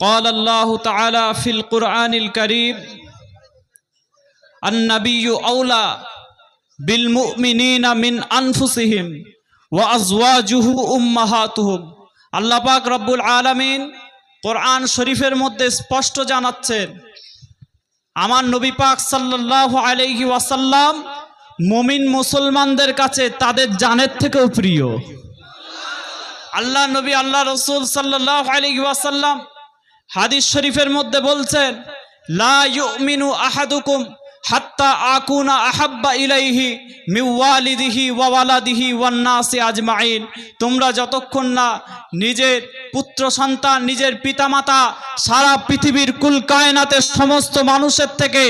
قال الله تعالى في القرآن الكريم النبي أولى بالمؤمنين من أنفسهم وأزواجه أمهاتهم আল্লাহ পাক রব্বুল আলামিন কোরআন শরীফের মধ্যে স্পষ্ট জানাচ্ছেন আমার নবী পাক সাল্লাল্লাহু আলাইহি ওয়াসাল্লাম মুমিন মুসলমানদের কাছে তাদের জানের থেকেও প্রিয় আল্লাহ নবী আল্লাহ রসুল সাল্লাহ আলী ওয়াসাল্লাম হাদিস শরীফের মধ্যে বলছেন, লা আহাদুকুম হাত্তা আকুনা আহাব্বা ইলাইহি মিওয়ালিদিহি ওয়া ওয়ালাদিহি ওয়ান আজমাইন। তোমরা যতক্ষণ না নিজের পুত্র, সন্তান, নিজের পিতামাতা সারা পৃথিবীর কুল কায়নাতের সমস্ত মানুষের থেকে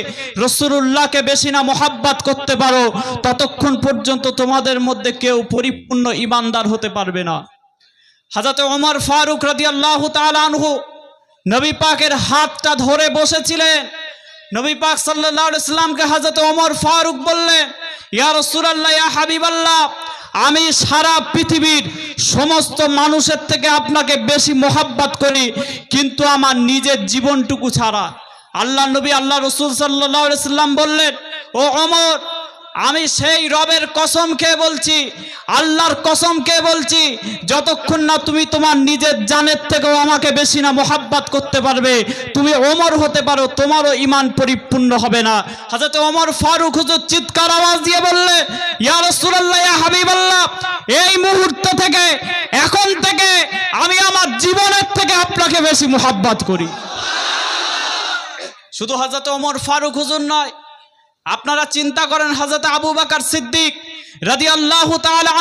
রসুলুল্লাহকে বেশি না মোহাব্বাত করতে পারো, ততক্ষণ পর্যন্ত তোমাদের মধ্যে কেউ পরিপূর্ণ ইমানদার হতে পারবে না। হাজাতে ওমর ফারুক রাদি আল্লাহ আনহু নবী পাকের হাতটা ধরে বসেছিলেন। নবী পাক সাল্লাহ ইসলামকে হাজরত ওমর ফারুক বললেন, ইয়া রসুলাল্লাহ, ইয়া হাবিবাল্লাহ, আমি সারা পৃথিবীর সমস্ত মানুষের থেকে আপনাকে বেশি মোহাব্বত করি, কিন্তু আমার নিজের জীবনটুকু ছাড়া। আল্লাহ নবী, আল্লাহ রসুল সাল্লাহ সাল্লাম বললেন, ও অমর আমি সেই রবের কসম বলছি, আল্লাহর কসম বলছি, যতক্ষণ না তুমি তোমার নিজের জানের থেকেও আমাকে বেশি না মোহাব্বাত করতে পারবে, তুমি ওমর হতে পারো, তোমারও ইমান পরিপূর্ণ হবে না। হাজরত ওমর ফারুক হুজুর চিৎকার আওয়াজ দিয়ে বললে, ইয়া রাসূলুল্লাহ, ইয়া এই মুহূর্ত থেকে, এখন থেকে আমি আমার জীবনের থেকে আপনাকে বেশি মোহাব্বত করি। শুধু হাজরত ওমর ফারুক হুজুর নয় আপনারা চিন্তা করেন হাজরত আবু বাকার সিদ্দিক রাদি আল্লাহ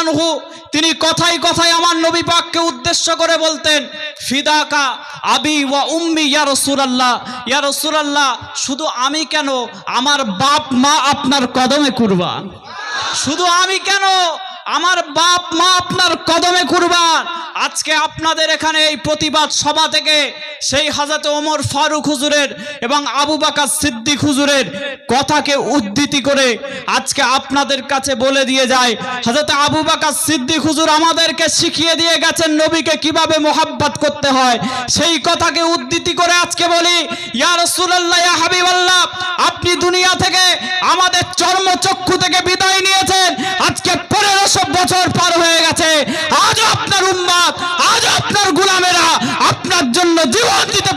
আনহু, তিনি কথাই কথাই আমার নবী পাককে উদ্দেশ্য করে বলতেন, ফিদাকা আবি ওয়া উম্মি ইয়া রসুলাল্লাহ ইয়া রসুলাল্লাহ, শুধু আমি কেন আমার বাপ মা আপনার কদমে কুরবান? শুধু আমি কেন আমার বাপ মা আপনার কদমে কুরবান। আজকে আপনাদের এখানে এই প্রতিবাদ সভা থেকে সেই হাজাতে ওমর ফারুক হুজুরের এবং আবু বাকার সিদ্দিক হুজুরের কথাকে উদ্ধৃতি করে আজকে আপনাদের কাছে বলে দিয়ে যায় হাজাতে আবু বাকা সিদ্দিক হুজুর আমাদেরকে শিখিয়ে দিয়ে গেছেন নবীকে কীভাবে মোহাব্বত করতে হয়। সেই কথাকে উদ্ধৃতি করে আজকে বলি, ইয়া রাসূলুল্লাহ, ইয়া হাবিবাল্লাহ, আপনি দুনিয়া থেকে আমাদের চর্মচক্ষু থেকে বিদায় নিয়েছেন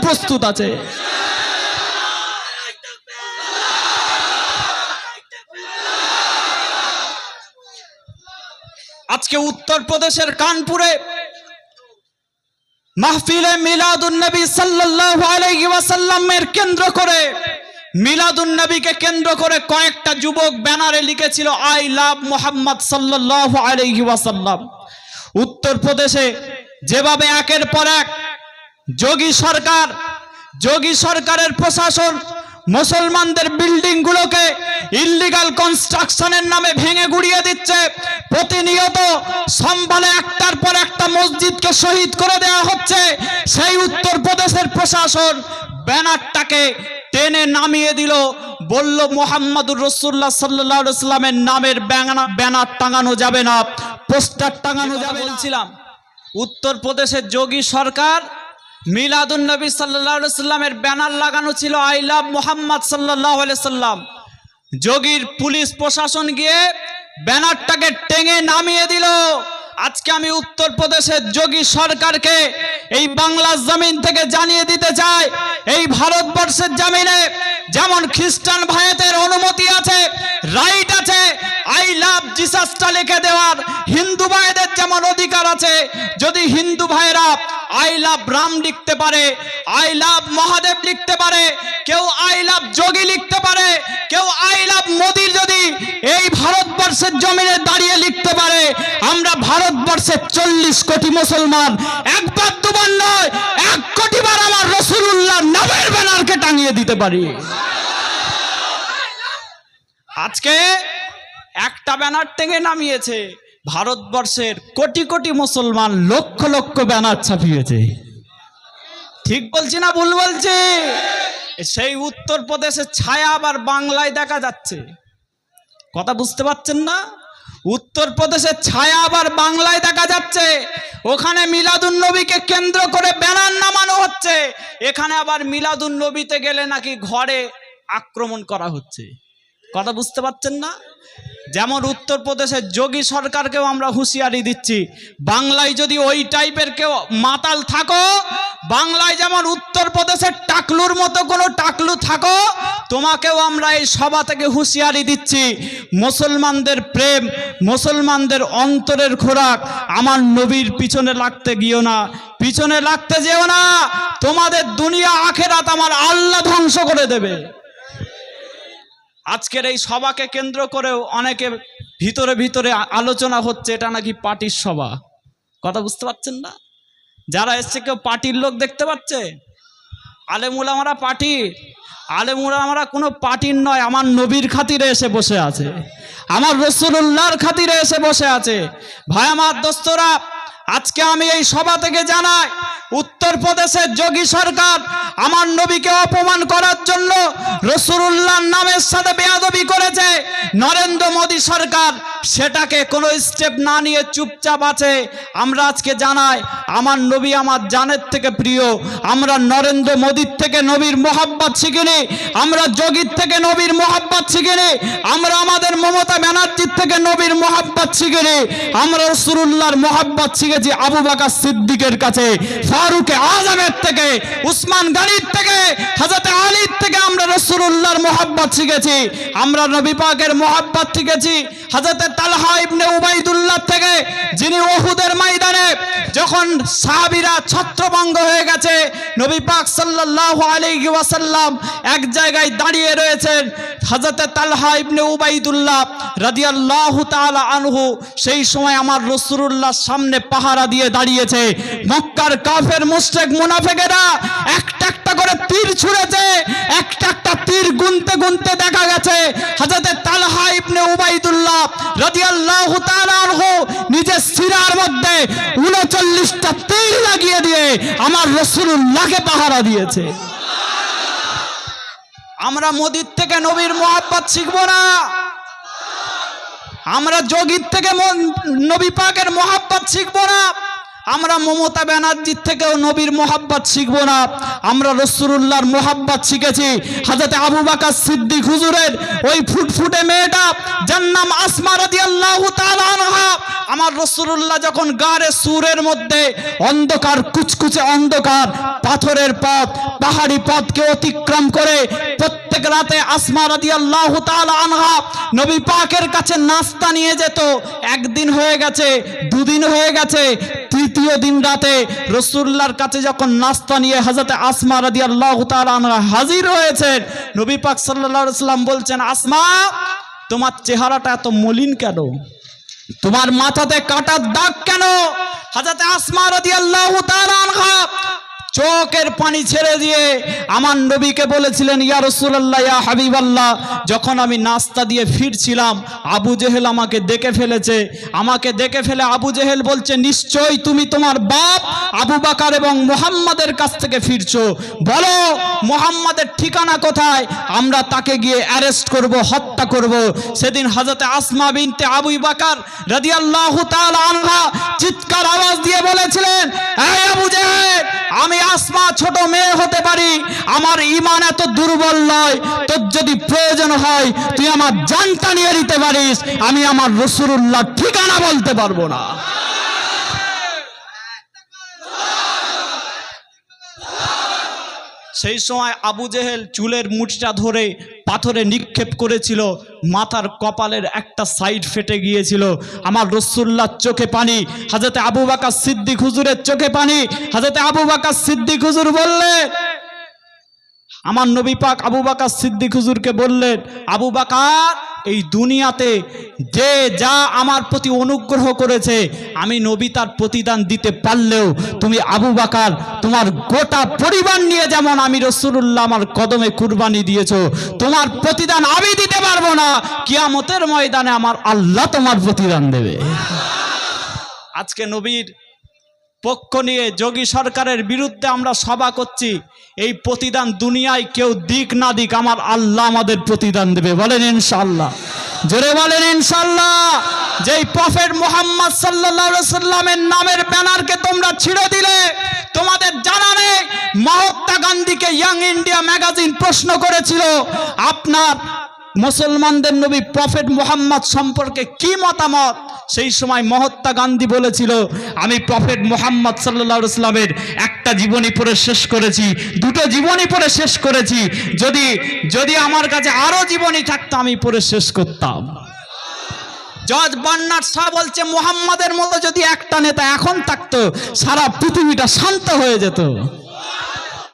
প্রস্তুত আছে। আজকে উত্তরপ্রদেশের কানপুরে মাহফিলে মিলাদুন নবী সাল্লাল্লাহু আলাইহি ওয়াসাল্লামের কেন্দ্র করে, মিলাদুন নবীকে কেন্দ্র করে কয়েকটা যুবক ব্যানারে লিখেছিল, আই লাভ মোহাম্মদ সাল্লাল্লাহু আলাইহি ওয়াসাল্লাম। উত্তরপ্রদেশে যেভাবে একের পর এক যোগী সরকার, যোগী সরকারের প্রশাসন মুসলমানদের বিল্ডিংগুলোকে ইল্লিগাল কনস্ট্রাকশনের নামে ভেঙে গুড়িয়ে দিচ্ছে। প্রতিনিয়ত সম্বলে একটার পর একটা মসজিদকে শহীদ করে দেওয়া হচ্ছে। সেই উত্তরপ্রদেশের প্রশাসন ব্যানারটাকে টেনে নামিয়ে দিল। বলল, মোহাম্মদুর রসুল্লাহ সাল্লাহ সাল্লামের নামের ব্যানা- ব্যানার টাঙানো যাবে না, পোস্টার টাঙানো যাবে বলছিলাম উত্তরপ্রদেশের যোগী সরকার মিলাদুন নবী সাল্লাহ সাল্লামের ব্যানার লাগানো ছিল আই লাভ মোহাম্মদ সাল্লাহ সাল্লাম। যোগীর পুলিশ প্রশাসন গিয়ে ব্যানারটাকে টেঙে নামিয়ে দিল। আজকে আমি উত্তরপ্রদেশের যোগী সরকারকে এই বাংলার জমিন থেকে জানিয়ে দিতে চাই। এই ভারতবর্ষের জমিনে যেমন খ্রিস্টান ভাইয়েদের অনুমতি আছে রাইট আছে আই লাভ জিসাসটা লিখে দেওয়ার হিন্দু ভাইদের যেমন অধিকার আছে, যদি হিন্দু ভাইরা আই লাভ রাম লিখতে পারে, আই লাভ মহাদেব লিখতে পারে, কেউ আই লাভ যোগী লিখতে পারে, কেউ আই লাভ মোদির যদি এই ভারতবর্ষের জমিনে দাঁড়িয়ে লিখতে পারে, আমরা ভারতবর্ষের চল্লিশ কোটি মুসলমান, একবার দুবার নয়, এক কোটি বার আমার রসুল্লাহ নামের ব্যানারকে টাঙিয়ে দিতে পারি। আজকে একটা ব্যানার টেঙে নামিয়েছে। ভারতবর্ষের কোটি কোটি মুসলমান লক্ষ লক্ষ ব্যানার ছাপিয়েছে। ঠিক বলছি না ভুল বলছি? সেই উত্তরপ্রদেশের ছায়া আবার বাংলায় দেখা যাচ্ছে। কথা বুঝতে পারছেন না? উত্তরপ্রদেশের ছায়া আবার বাংলায় দেখা যাচ্ছে। ওখানে মিলাদুন নবীকে কেন্দ্র করে ব্যানার নামানো হচ্ছে। এখানে আবার মিলাদুন নবীতে গেলে নাকি ঘরে আক্রমণ করা হচ্ছে। কথা বুঝতে পারছেন না? যেমন উত্তরপ্রদেশের যোগী সরকারকেও আমরা হুঁশিয়ারি দিচ্ছি, বাংলায় যদি ওই টাইপের কেউ মাতাল থাকো, বাংলায় যেমন উত্তরপ্রদেশের টাকলুর মতো কোনো টাকলু থাকো, তোমাকেও আমরা এই সভা থেকে হুঁশিয়ারি দিচ্ছি, মুসলমানদের প্রেম, মুসলমানদের অন্তরের খোরাক, আমার নবীর পিছনে লাগতে গিয়েও না, পিছনে লাগতে যেও না, তোমাদের দুনিয়া আখেরাত আমার আল্লাহ ধ্বংস করে দেবে। আজকের এই সভাকে কেন্দ্র করেও অনেকে ভিতরে ভিতরে আলোচনা হচ্ছে, এটা নাকি পার্টির সভা? কথা বুঝতে পারছেন না? যারা এসছে কেউ পার্টির লোক দেখতে পাচ্ছে? আলেমুল আমরা পার্টি। আলেমুল আমরা কোনো পার্টির নয়, আমার নবীর খাতিরে এসে বসে আছে। আমার রসুল্লাহর খাতিরে এসে বসে আছে। ভাই, আমার দোস্তরা আজকে আমি এই সভা থেকে জানাই, উত্তরপ্রদেশের যোগী সরকার আমার নবীকে অপমান করার জন্য রসুল্লাহর নামের সাথে বেয়াদবি করেছে। নরেন্দ্র মোদী সরকার সেটাকে কোনো স্টেপ না নিয়ে চুপচাপ আছে। আমরা আজকে জানাই, আমার নবী আমার জানের থেকে প্রিয়, আমরা নরেন্দ্র মোদীর থেকে নবীর মোহাব্বত শিখিনি, আমরা যোগীর থেকে নবীর মোহাব্বত শিখিনি, আমরা আমাদের মমতা ব্যানার্জির থেকে নবীর মোহাব্বত শিখিনি, আমরা রসুল্লাহর মোহাব্বত শিখেছি আবু বাকা সিদ্দিকের কাছে, ফারুকে আজমের থেকে, উসমান গানির থেকে হাজরত আলীর থেকে আমরা রসুল্লাহর মোহাব্বত শিখেছি, আমরা নবী পাকের মোহাব্বত শিখেছি। হাজরত তালহা ইবনে উবাইদুল্লাহ থেকে, যিনি ওহুদের ময়দানে যখন সাহাবীরা ছত্রভঙ্গ হয়ে গেছে, নবী পাক সাল্লাল্লাহু আলাইহি ওয়াসাল্লাম এক জায়গায় দাঁড়িয়ে রয়েছেন। হযরত তালহা ইবনে উবাইদুল্লাহ রাদিয়াল্লাহু তাআলা আনহু, সেই সময় আমার রাসূলুল্লাহর সামনে পাহারা দিয়ে দাঁড়িয়েছে। মক্কার কাফের, মুশরিক, মুনাফিকেরা একটা একটা করে তীর ছুঁড়েছে। একটা একটা তীর গুনতে গুনতে দেখা গেছে। হযরত তালহা ইবনে উবাইদুল্লাহ রাদিয়াল্লাহু তাআলা আনহু নিজের সিরার মধ্যে 39টা তীর লাগিয়ে দিয়ে আমার রাসূলুল্লাহকে পাহারা দিয়েছে। আমরা মোদির থেকে নবীর মোহাব্বত শিখব না। আমরা যোগীর থেকে নবী পাকের মহাব্বত শিখব না। আমরা মমতা ব্যানার্জির থেকেও নবীর মোহাব্বত শিখব না। আমরা রসুল্লাহর মোহাব্বত শিখেছি। হাজরতে আবু বাকার সিদ্দিক হুজুরের ওই ফুটফুটে মেয়েটা, যার নাম আসমা তাআলা আনহা, আমার রসুল্লাহ যখন গাড়ে সুরের মধ্যে অন্ধকার, কুচকুচে অন্ধকার, পাথরের পথ, পাহাড়ি পথকে অতিক্রম করে প্রত্যেক রাতে আসমা রাদিয়াল্লাহু তাআলা আনহা নবী পাকের কাছে নাস্তা নিয়ে যেত। একদিন হয়ে গেছে, দুদিন হয়ে গেছে তৃতীয় দিন রাতে রসুল্লার কাছে যখন নাস্তা নিয়ে হাজাতে আসমা আনহা হাজির হয়েছেন, নবী পাক সাল্লাল্লাহু সাল্লাম বলছেন, আসমা, তোমার চেহারাটা এত মলিন কেন? তোমার মাথাতে কাটার দাগ কেন? হাজাতে আসমা তাআলা আনহা চোখের পানি ছেড়ে দিয়ে আমার নবীকে বলেছিলেন, ইয়া ইয়া হাবিবাল্লাহ। যখন আমি নাস্তা দিয়ে ফিরছিলাম, আবু জেহেল আমাকে দেখে ফেলেছে। আমাকে দেখে ফেলে আবু জেহেল বলছে, নিশ্চয়ই তুমি তোমার বাপ আবু বাকার এবং মোহাম্মদের কাছ থেকে ফিরছো। বলো, মোহাম্মদের ঠিকানা কোথায়? আমরা তাকে গিয়ে অ্যারেস্ট করব, হত্যা করব। সেদিন হযরতে আসমা বিনতে আবু বাকার রাদিয়াল্লাহু তাআলা আনহা চিৎকার আওয়াজ দিয়ে বলেছিলেন আবু জেহেল আমি আসমা ছোট মেয়ে হতে পারি, আমার ইমান এত দুর্বল নয়, তোর যদি প্রয়োজন হয়, তুই আমার জানটা নিয়ে নিতে পারিস, আমি আমার রসুরুল্লাহ ঠিকানা বলতে পারব না। সেই সময় আবু জেহেল চুলের মুঠিটা ধরে পাথরে নিক্ষেপ করেছিল, মাথার কপালের একটা সাইড ফেটে গিয়েছিল। আমার রসুল্লার চোখে পানি হাজরতে আবু বাকা সিদ্দিক হুজুরের চোখে পানি হাজরতে আবু বাকা সিদ্দিক হুজুর বললেন আমার নবী পাক আবু বাকার সিদ্দিক হুজুরকে বললেন, আবু বাকার, এই দুনিয়াতে যে যা আমার প্রতি অনুগ্রহ করেছে, আমি নবী তার প্রতিদান দিতে পারলেও তুমি আবু বাকার, তোমার গোটা পরিবার নিয়ে যেমন আমি রসুল্লাহ আমার কদমে কুরবানি দিয়েছ, তোমার প্রতিদান আমি দিতে পারব না, কিয়ামতের ময়দানে আমার আল্লাহ তোমার প্রতিদান দেবে। আজকে নবীর পক্ষ নিয়ে যোগী সরকারের বিরুদ্ধে আমরা সভা করছি। এই প্রতিদান দুনিয়ায় কেউ দিক না দিক, আমার আল্লাহ আমাদের প্রতিদান দেবে। বলেন ইনশাল্লাহ জোরে বলেন ইনশাল্লাহ যেই প্রফেট মোহাম্মদ সাল্লাল্লাহু সাল্লামের নামের ব্যানারকে তোমরা ছিঁড়ে দিলে, তোমাদের জানা নেই, মহাত্মা গান্ধীকে ইয়াং ইন্ডিয়া ম্যাগাজিন প্রশ্ন করেছিল, আপনার মুসলমানদের নবী প্রফেট মোহাম্মদ সম্পর্কে কি মতামত? সেই সময় মহাত্মা গান্ধী বলেছিল, আমি প্রফেট মোহাম্মদ সাল্লাহ ইসলামের একটা জীবনী পড়ে শেষ করেছি, দুটো জীবনী পড়ে শেষ করেছি, যদি যদি আমার কাছে আরও জীবনী থাকতো, আমি পড়ে শেষ করতাম। জজ বান্নার শাহ বলছে, মোহাম্মদের মতো যদি একটা নেতা এখন থাকতো, সারা পৃথিবীটা শান্ত হয়ে যেত।